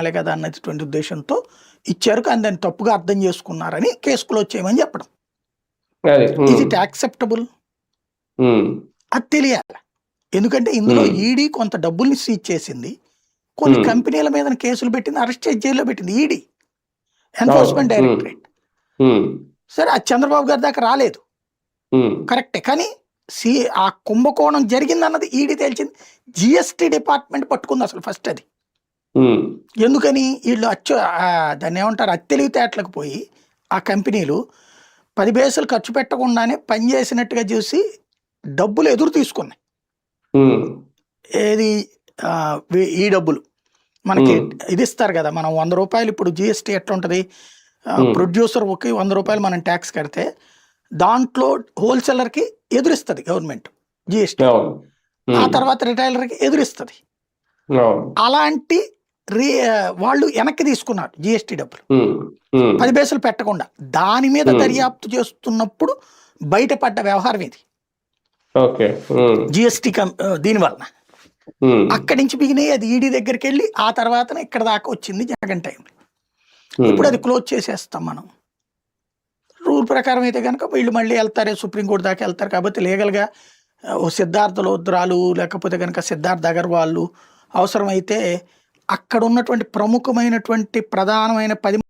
తెలంగాణలే కదా అన్నటువంటి ఉద్దేశంతో ఇచ్చారు కానీ దాన్ని తప్పుగా అర్థం చేసుకున్నారని కేసు క్లోజ్ చేయమని చెప్పడం ఇది యాక్సెప్టబుల్ అది తెలియాలి. ఎందుకంటే ఇందులో. ఈడీ కొంత డబ్బుల్ని సీజ్ చేసింది. కొన్ని. కంపెనీల మీద కేసులు పెట్టింది అరెస్ట్ చేసి జైల్లో పెట్టింది ఈడీ ఎన్ఫోర్స్మెంట్. డైరెక్టరేట్ సరే అది చంద్రబాబు గారి దాకా రాలేదు. కరెక్టే కానీ సి ఆ కుంభకోణం జరిగిందన్నది ఈడీ తేల్చింది. జిఎస్టీ డిపార్ట్మెంట్ పట్టుకుంది అసలు ఫస్ట్ అది. ఎందుకని వీళ్ళు అచ్చు దాన్ని ఏమంటారు? అత్తెలివితేటలకు పోయి ఆ కంపెనీలు పది బేసులు ఖర్చు పెట్టకుండానే పనిచేసినట్టుగా చూసి డబ్బులు ఎదురు తీసుకున్నాయి. ఏది? ఈ డబ్బులు. మనకి. ఇది ఇస్తారు కదా మనం వంద రూపాయలు ఇప్పుడు జిఎస్టీ ఎట్లా ఉంటుంది Hmm. ప్రొడ్యూసర్ ఒకే వంద రూపాయలు మనం ట్యాక్స్ కడితే దాంట్లో హోల్సేలర్కి ఎదురిస్తుంది గవర్నమెంట్ జిఎస్టీ. ఆ తర్వాత రిటైలర్కి ఎదురిస్తుంది. అలాంటి రీ వాళ్ళు వెనక్కి తీసుకున్నారు జిఎస్టీ డబ్బులు. పది బేసులు పెట్టకుండా దాని మీద. దర్యాప్తు చేస్తున్నప్పుడు బయటపడ్డ వ్యవహారం ఇది. జిఎస్టీ దీని వలన. అక్కడి నుంచి బిగినాయి అది ఈడీ దగ్గరికి వెళ్ళి ఆ తర్వాత ఇక్కడ దాకా వచ్చింది జగన్ టైం ఇప్పుడు అది క్లోజ్ చేసేస్తాం మనం. రూల్ ప్రకారం అయితే కనుక వీళ్ళు మళ్ళీ వెళ్తారే సుప్రీంకోర్టు దాకా వెళ్తారు కాబట్టి లీగల్గా సిద్ధార్థ లోద్రాలు లేకపోతే కనుక సిద్ధార్థ్ అగర్వాళ్ళు అవసరమైతే అక్కడ ఉన్నటువంటి ప్రముఖమైనటువంటి ప్రధానమైన పది